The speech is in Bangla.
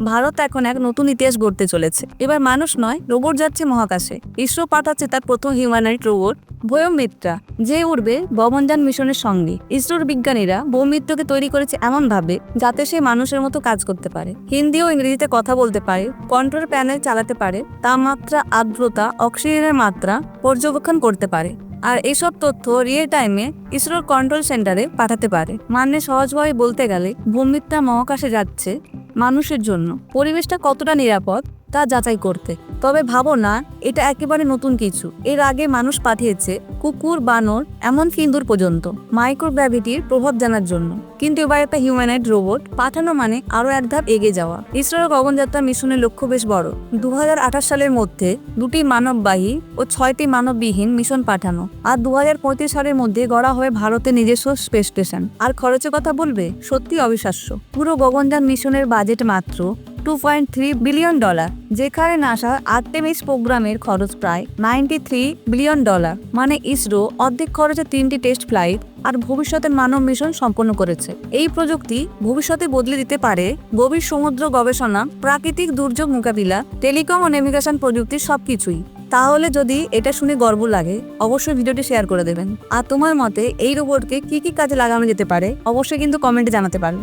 ভারত এখন এক নতুন ইতিহাস গড়তে চলেছে। এবার মানুষ নয়, রোবট যাচ্ছে মহাকাশে। ইসরো পাঠাচ্ছে তার প্রথম হিউম্যানয়েড রোবট ভয়মিত্রা যে উড়বে বমনযান মিশনের সঙ্গে। ইসরোর বিজ্ঞানীরা ভৌমিত্রকে তৈরি করেছে এমনভাবে, যাতে সে মানুষের মতো কাজ করতে পারে। হিন্দি ও ইংরেজিতে কথা বলতে পারে, কন্ট্রোল প্যানেল চালাতে পারে, তাপমাত্রা, আর্দ্রতা, অক্সিজেনের মাত্রা পর্যবেক্ষণ করতে পারে। আর এসব তথ্য রিয়েল টাইমে ইসরোর কন্ট্রোল সেন্টারে পাঠাতে পারে। মানে সহজভাবে বলতে গেলে, ভূমিত্রা মহাকাশে যাচ্ছে মানুষের জন্য। পরিবেশটা কতটা নিরাপদ? তা যাচাই করতে। তবে ভাবো না, এটা একেবারে নতুন কিছু। এর আগে মানুষ পাঠিয়েছে কুকুর, বানর, এমন ইঁদুর পর্যন্ত, মাইক্রোগ্র্যাভিটির প্রভাব জানার জন্য। কিন্তু এবার একটা হিউম্যানয়েড রোবট পাঠানো মানে আরও এক ধাপ এগিয়ে যাওয়া। ইসরোর গগনযাত্রা মিশনের লক্ষ্য বেশ বড়। দু হাজার আঠাশ সালের মধ্যে দুটি মানববাহী ও ছয়টি মানববিহীন মিশন পাঠানো। আর দু হাজার পঁয়ত্রিশ সালের মধ্যে গড়া হবে ভারতের নিজস্ব স্পেস স্টেশন। আর খরচের কথা বলবে? সত্যি অবিশ্বাস্য। পুরো গগনযান মিশনের বাজেট মাত্র two point three billion dollar যেখানে নাসা আর্টেমিস প্রোগ্রামের খরচ প্রায় নাইনটি থ্রি বিলিয়ন ডলার মানে ইসরো অর্ধেক খরচে তিনটি টেস্ট ফ্লাইট আর ভবিষ্যতের মানব মিশন সম্পন্ন করেছে। এই প্রযুক্তি ভবিষ্যতে বদলে দিতে পারে গভীর সমুদ্র গবেষণা, প্রাকৃতিক দুর্যোগ মোকাবিলা, টেলিকম ও নেভিগেশন প্রযুক্তির সবকিছুই। তাহলে যদি এটা শুনে গর্ব লাগে, অবশ্যই ভিডিওটি শেয়ার করে দেবেন। আর তোমার মতে এই রোবটকে কি কি কাজে লাগানো যেতে পারে? অবশ্যই কিন্তু কমেন্টে জানাতে পারেন